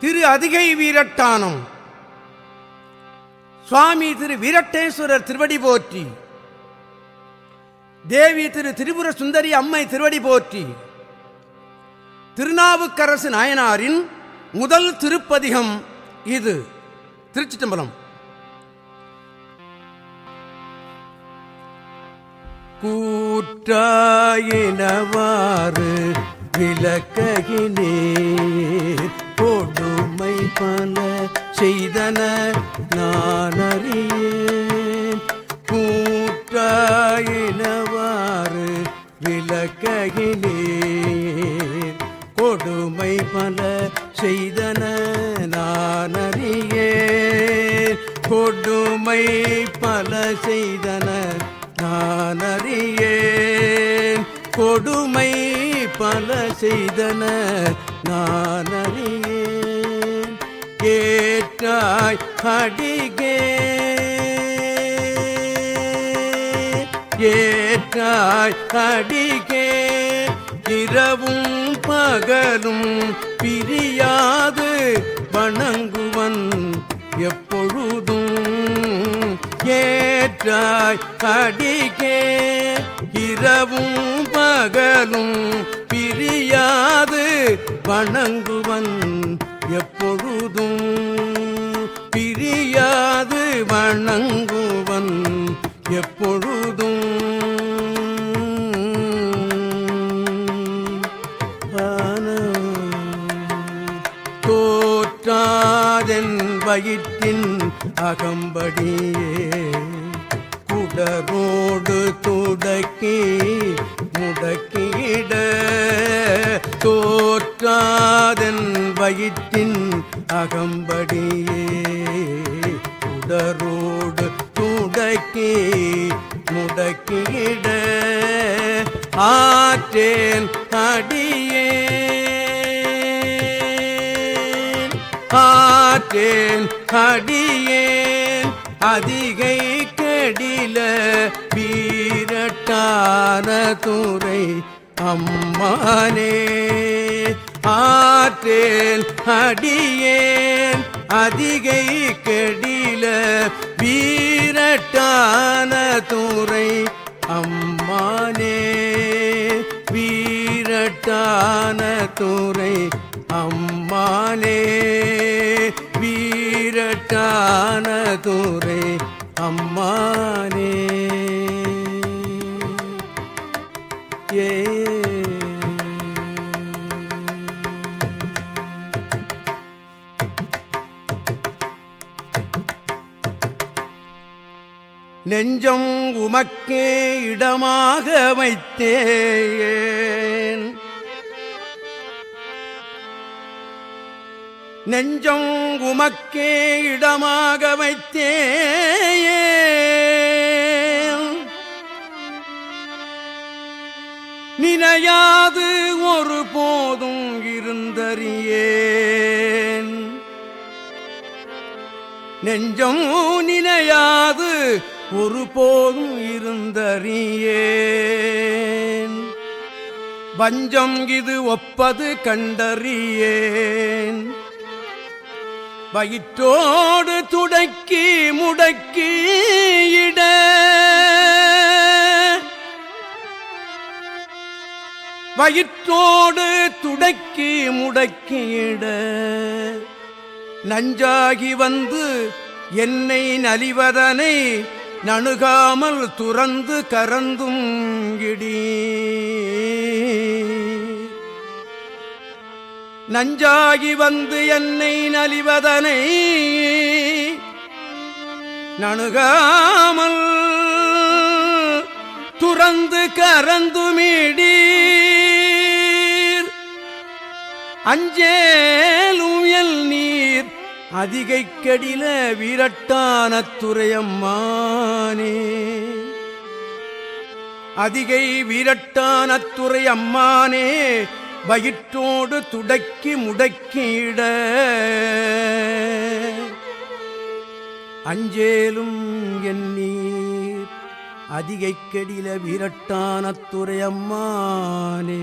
திரு அதிகை வீரட்டானம். சுவாமி திரு வீரட்டேஸ்வரர் திருவடி போற்றி. தேவி திரு திரிபுர சுந்தரி அம்மை திருவடி போற்றி. திருநாவுக்கரசு நாயனாரின் முதல் திருப்பதிகம் இது. திருச்சிட்டம்பலம். கூற்றாயினவாறு விளக்ககினேர். நம்மை பல செய்தன நான் அறியேன் கூற்றாயினவாறு விளக்ககினேர் கொடுமை பல செய்தன நான் அறியேன் கொடுமை பல செய்தன நான் அறியேன் கொடுமை பல செய்தன நான் அறியேன் ஏற்றாய் அடிகே. ஏற்றாய் அடிகே. இரவும் பகலும் பிரியாது வணங்குவன் எப்பொழுதும். ஏற்றாய் அடிகே. இரவும் பகலும் பிரியாது வணங்குவன் எப்பொழுதும் பிரியாது வணங்குவன். எப்பொழுதும் தோற்றாதென் வயிற்றின் அகம்படியே குடரோடு துடக்கி முடக்கிட தோற்றாதென் வயிற்றின் அகம்படியே உடரோடு துடக்கி முடக்கிட ஆற்றேன் அடியேன் ஆற்றேன் அடியேன் அதிகை கடில வீரட்டான துறை அம்மானே. ஆற்றேன் அடியேன் அதிகை கெடில வீரட்டான துறை அம்மானே. வீரட்டான துறை அம்மானே. வீரட்டான துறை அம்மானே. ஏ நெஞ்சம் உமக்கே இடமாக வைத்தேன். நெஞ்சம் உமக்கே இடமாக வைத்தேன். நினையாது ஒரு போதும் இருந்தறியேன். நெஞ்சம் நினையாது ஒரு போதும் இருந்தறியேன். வஞ்சம் இது ஒப்பது கண்டறியேன். வயிற்றோடு துடக்கி முடக்கி இட. வயிற்றோடு துடக்கி முடக்கியிட நஞ்சாகி வந்து என்னை நலிவதனை நணுகாமல் துறந்து கரந்தும் கிடி நஞ்சாகி வந்து என்னை நலிவதனை நணுகாமல் துறந்து கரந்துமிடீர் அஞ்சேலும் எல் நீர் அதிகை கடில வீரட்டான துறையம்மானே. அதிகை வீரட்டான துறையம்மானே வயிற்றோடு துடக்கி முடக்கிட அஞ்சேலும் எண்ணீர் அதிகைக்கடில வீரட்டான துறையம்மானே.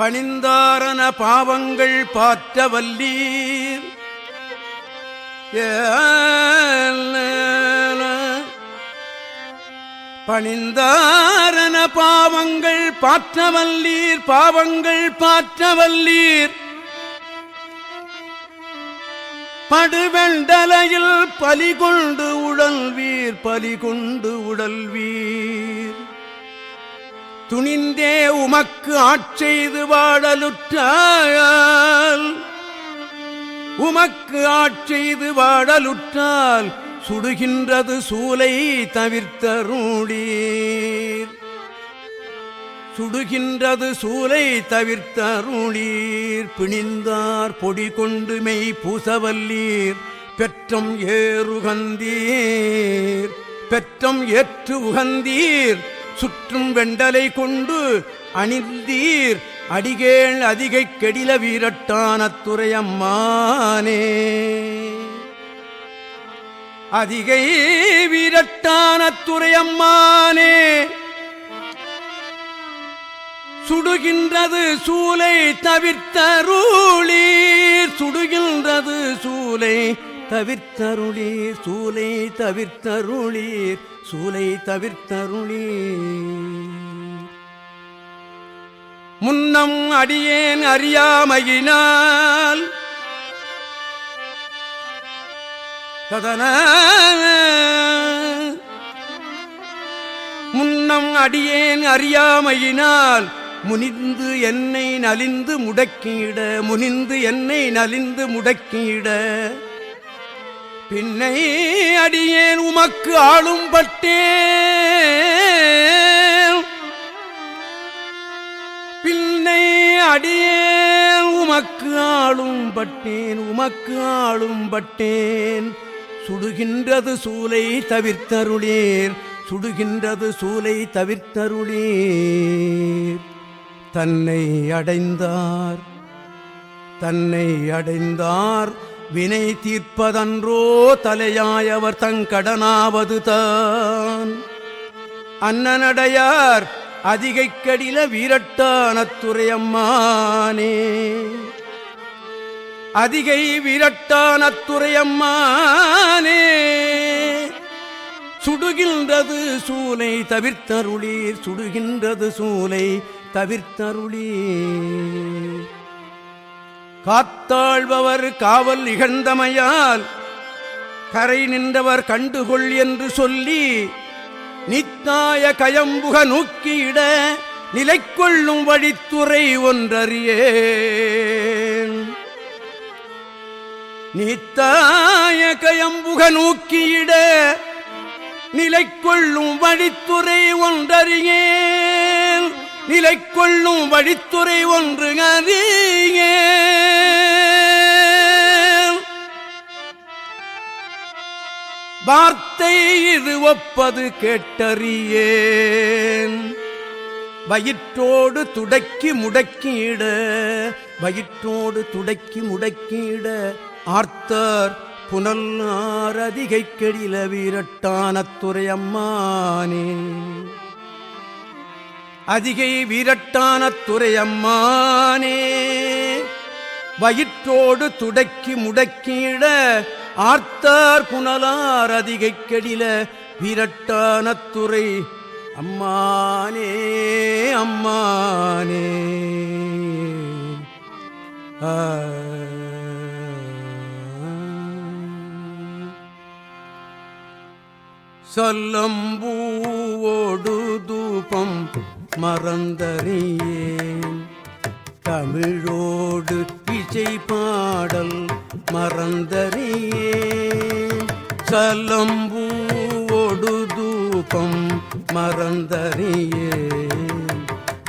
பணிந்தாரன பாவங்கள் பாற்ற வல்லீர் பணிந்தாரன பாவங்கள் பாற்றவல்லீர் பாவங்கள் பாற்றவல்லீர் படுவெண்டலையில் பலிகொண்டு உடல்வீர் பலிகொண்டு உடல்வீர். துணிந்தே உமக்கு ஆட்செய்து வாழலுற்றால் உமக்கு ஆட்செய்து வாழலுற்றால் சுடுகின்றது சூலை தவிர்த்தருளீர். சுடுகின்றது சூலை தவிர்த்தருளீர். பிணிந்தார் பொடி கொண்டு மெய் பூசவல்லீர். பெற்றம் ஏறுகந்தீர் பெற்றம் ஏற்று உகந்தீர். சுற்றும் வெண்டலை கொண்டு அணிந்தீர். அடிகேள் அதிகை கெடில வீரட்டான துறையம்மானே. அதிகை வீரட்டான துறையம்மானே. சுடுகின்றது சூலை தவிர்த்தருளீர் சுடுகின்றது சூலை தவிர்த்தருளீர் சூலை தவிர்த்தருளீர் சூலை தவிர்த்தருளீர். முன்னம் அடியேன் அறியாமையினால் ததன முன்னம் அடியேன் அறியாமையினால் முனிந்து என்னை நலிந்து முடக்கியிட முனிந்து என்னை நலிந்து முடக்கியிட பின்னை அடியேன் உமக்கு ஆளும் பட்டேன். பின்னை அடியேன் உமக்கு ஆளும் பட்டேன் உமக்கு ஆளும் பட்டேன். சுடுகின்றது சூலை தவிர்த்தருளீர் சுடுகின்றது சூலை தவிர்த்தருளீர். தன்னை அடைந்தார் தன்னை அடைந்தார் வினை தீர்ப்பதன்றோ தலையாயவர் தங்கடனாவது தான். அண்ணனடையார் அதிகைக்கடில வீரட்டானத்துறையம்மானே அதிகை வீரட்டானத்துறையம்மானே சுடுகின்றது சூலை தவிர்த்தருளீர் சுடுகின்றது சூலை தவிர்த்தருளீர். காத்தாழ்பவர் காவல் இகழ்ந்தமையால் கரை நின்றவர் கண்டுகொள் என்று சொல்லி நித்தாய கயம்புக நோக்கியிட நிலை கொள்ளும் வழித்துறை ஒன்றறியே நித்தாய கயம்புக நோக்கியிட நிலைக்கொள்ளும் வழித்துறை நிலை கொள்ளும் வழித்துறை ஒன்று அறிய வார்த்தை இது ஒப்பது கேட்டறியேன். வயிற்றோடு துடக்கி முடக்கிட வயிற்றோடு துடக்கி முடக்கிட ஆர்த்தர் புனல் ஆரதிகை கெடில வீரட்டான துறையம்மானே அதிகை வீரட்டான துறையம்மானே வயிற்றோடு துடக்கி முடக்கிட ஆர்த்தார் புனலார் அதிகை கெடில வீரட்டான துறை அம்மானே அம்மானே. சொல்லம்பூவோடு தூபம் மறந்தறியேன். தமிழோடு இசை பாடல் மறந்தறியேன். சலம்பூவோடு தூபம் மறந்தறியேன்.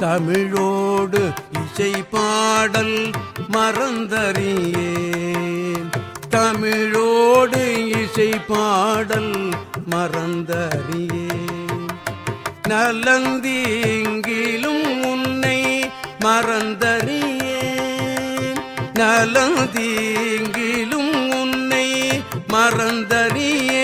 தமிழோடு இசை பாடல் மறந்தறியேன். தமிழோடு இசை பாடல் மறந்தறியேன். நலந்தீங்கிலும் உன்னை மறந்தறியேன். நலந்தீங்கிலும் உன்னை மறந்தறியேன்.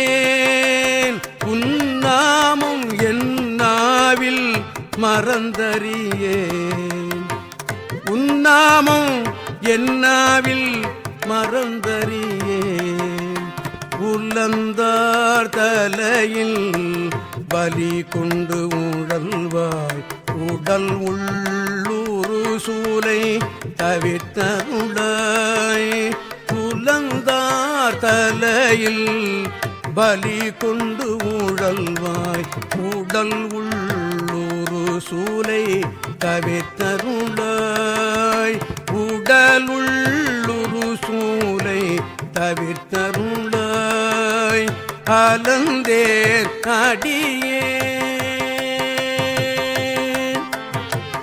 உன்னாமும் என்னாவில் மறந்தறியேன். உன்னாமும் என்னாவில் மறந்தறியே உள்ளந்தார் தலையில் பலி கொண்டு உழல்வாய். உடல் உள்ளூரு சூலை தவிர்த்தருளாய் புலந்தார் தலையில் பலி கொண்டு உழல்வாய். உடல் உள்ளூரு சூலை தவிர்த்தருளாய் உடல் உள்ளுரு சூலை தவித்தருள் அலந்தேர் அடியே.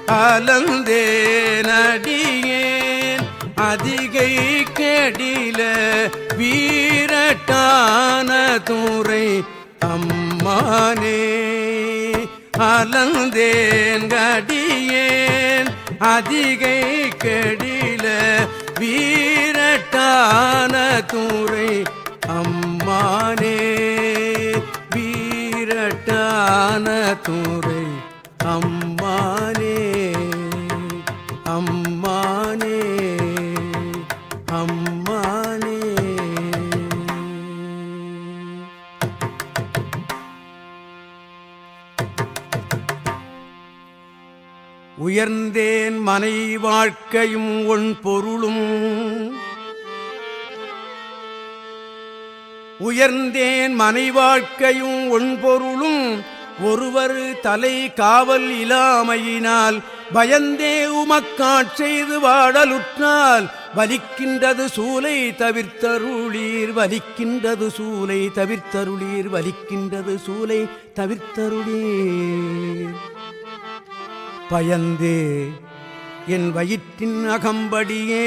அலந்தேனடியேன் அதிகை கெடில வீரட்டான துறை அம்மானே. அலந்தேன் கடியேன் அதிகை கெடில வீரட்டான துறை அம்மானே வீரட்டான துறை அம்மானே அம்மானே அம்மானே. உயர்ந்தேன் மனை வாழ்க்கையும் ஒன் பொருளும். உயர்ந்தேன் மனை வாழ்க்கையும் ஒன்பொருளும். ஒருவர் தலை காவல் இலாமையினால் பயந்தே உமக்காட்செய்து வாடலுற்றால் வலிக்கின்றது சூலை தவிர்த்தருளீர் வலிக்கின்றது சூலை தவிர்த்தருளீர் வலிக்கின்றது சூலை தவிர்த்தருளீர். பயந்தே என் வயிற்றின் அகம்படியே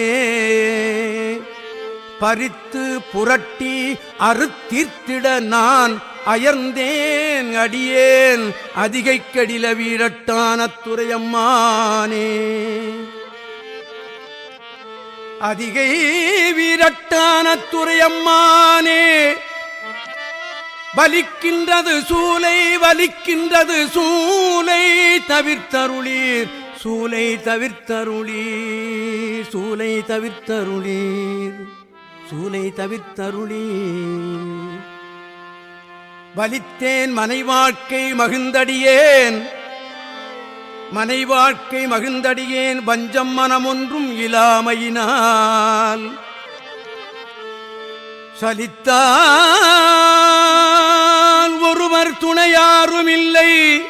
பறித்து புரட்டி அறுத்தீர்த்திட நான் அயர்ந்தேன் அடியேன். அதிகை கடில வீரட்டான துறையம்மானே அதிகை வீரட்டான துறையம்மானே வலிக்கின்றது சூலை வலிக்கின்றது சூலை தவிர்த்தருளீர். சூலை தவிர்த்தருளீர் சூலை தவிர்த்தருளீர். சூலை தவிர்த்தருளீர் வலித்தேன் மனைவாழ்க்கை மகிழ்ந்தடியேன். மனைவாழ்க்கை மகிழ்ந்தடியேன் வஞ்சம் மனமொன்றும் இலாமையினால். சலித்தால் ஒருவர் துணையாரும் இல்லை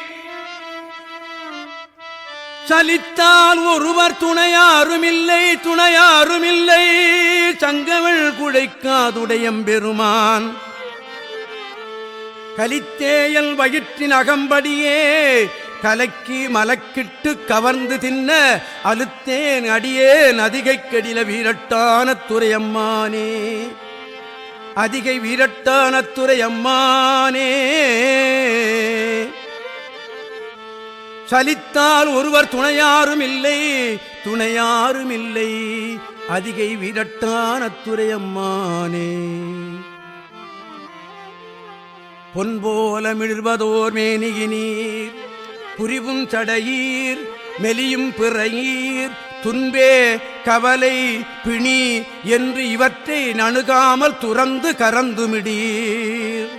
சலித்தால் ஒருவர் துணையாருமில்லை துணையாருமில்லை. சங்கமிழ் குழைக்காதுடையம் பெருமான். கலித்தேயல் வயிற்றின் அகம்படியே கலக்கி மலக்கிட்டு கவர்ந்து தின்ன அழுத்தேன் அடியே அதிகை கடில வீரட்டான துறையம்மானே. அதிகை வீரட்டான துறையம்மானே. சலித்தால் ஒருவர் துணையாரும் இல்லை துணையாரும் இல்லை. அதிகை வீரட்டான துறையம்மானே பொன்போல மிழ்வதோர் மேனியினீர் புரிவும் சடையீர் மெலியும் பிறையீர் துன்பே கவலை பிணி என்று இவற்றை நணுகாமல் துறந்து கறந்துமிடீர்.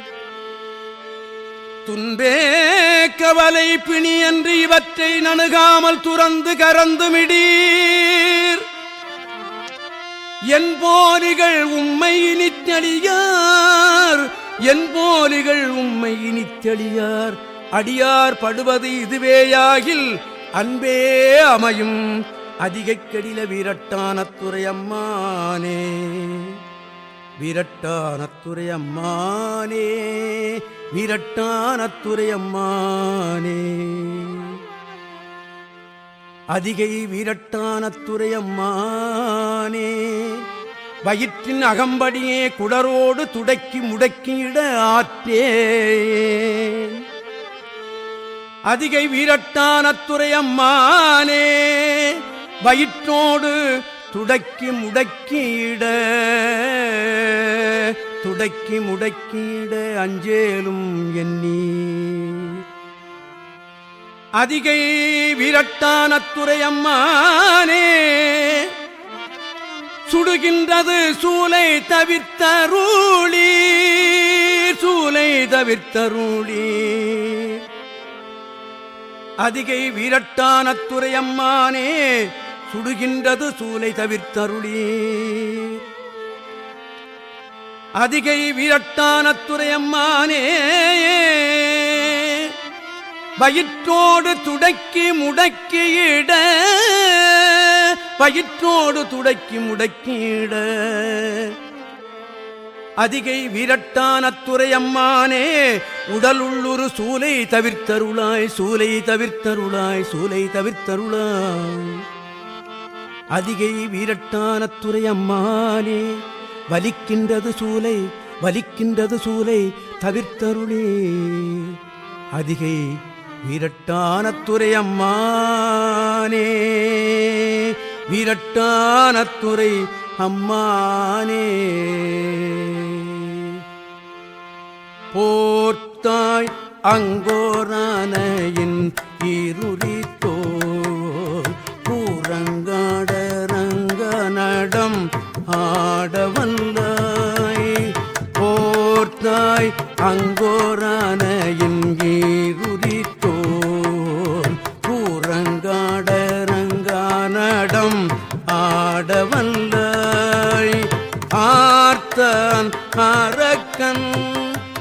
துன்பே கவலை பிணி என்று இவற்றை நணுகாமல் துறந்து கறந்துமிடீர் என் போலிகள் உம்மை இனித்தெளியார் என் போலிகள் உம்மை இனித்தெளியார் அடியார் படுவது இதுவேயாகில் அன்பே அமையும். அதிகைக் கடில வீரட்டான துறையம்மானே. வீரட்டான துறையம்மானே அதிகை விரட்டானத்துறையம்மானே வயிற்றின் அகம்படியே குடரோடு துடக்கி முடக்கியிட ஆற்றே. அதிகை வீரட்டானத்துறையம்மானே வயிற்றோடு துடக்கி முடக்கியிட துடக்கி முடக்கியிட அஞ்சேலும் எண்ணி அதிகை விரட்டானத்துறை அம்மானே. சுடுகின்றது சூலை தவிர்த்தருளி சூலை தவிர்த்தருளி அதிகை வீரட்டான அம்மானே. சுடுகின்றது சூலை தவிர்த்தருளி. அதிகை வீரட்டான துறையம்மானே வயிற்றோடு துடக்கி முடக்கியிட வயிற்றோடு துடக்கி முடக்கிட அதிகை வீரட்டான துறையம்மானே உடல் உள்ளுரு சூலை தவிர்த்தருளாய் சூலை தவிர்த்தருளாய் சூலை தவிர்த்தருளாய். அதிகை வீரட்டான துறையம்மானே வலிக்கின்றது சூலை வலிக்கின்றது சூலை தவிர்த்தருளே. அதிகை வீரட்டான துறையம்மானே வீரட்டான துறை அம்மானே. போர்த்தாய் அங்கோரானையின் இருளித்தோல் ஆடவல்லாய் போர்த்தாய் அங்கோரானையின் இருளித்தோல் பூரங்காட ரங்கானடம் ஆடவல்லாய் ஆர்த்தான் அரக்கன்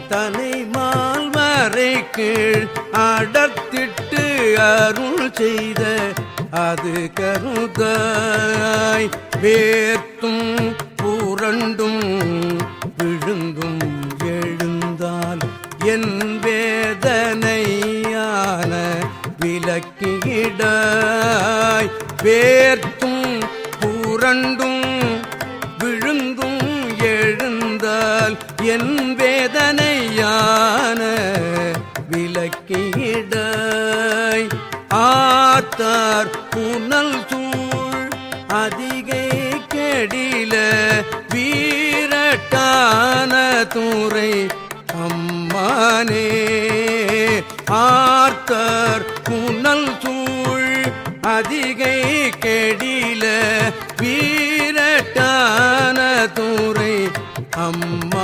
தலை மால்வரை கீழ் அடர்த்திட்டு அருள் செய்த அது கருதாய். வேர் வேதனையான விலக்கிடாய் வேர்த்தும் புரண்டும் விழுந்தும் எழுந்தால் என் வேதனையான விலக்கிடாய் ஆத்தார் புனல் சூழ் அதிகை கெடில வீரட்டான துறை அம்மானே. ஆர்த்தர் புனல் சூழ் அதிகை கெடில வீரட்டான துறை அம்மா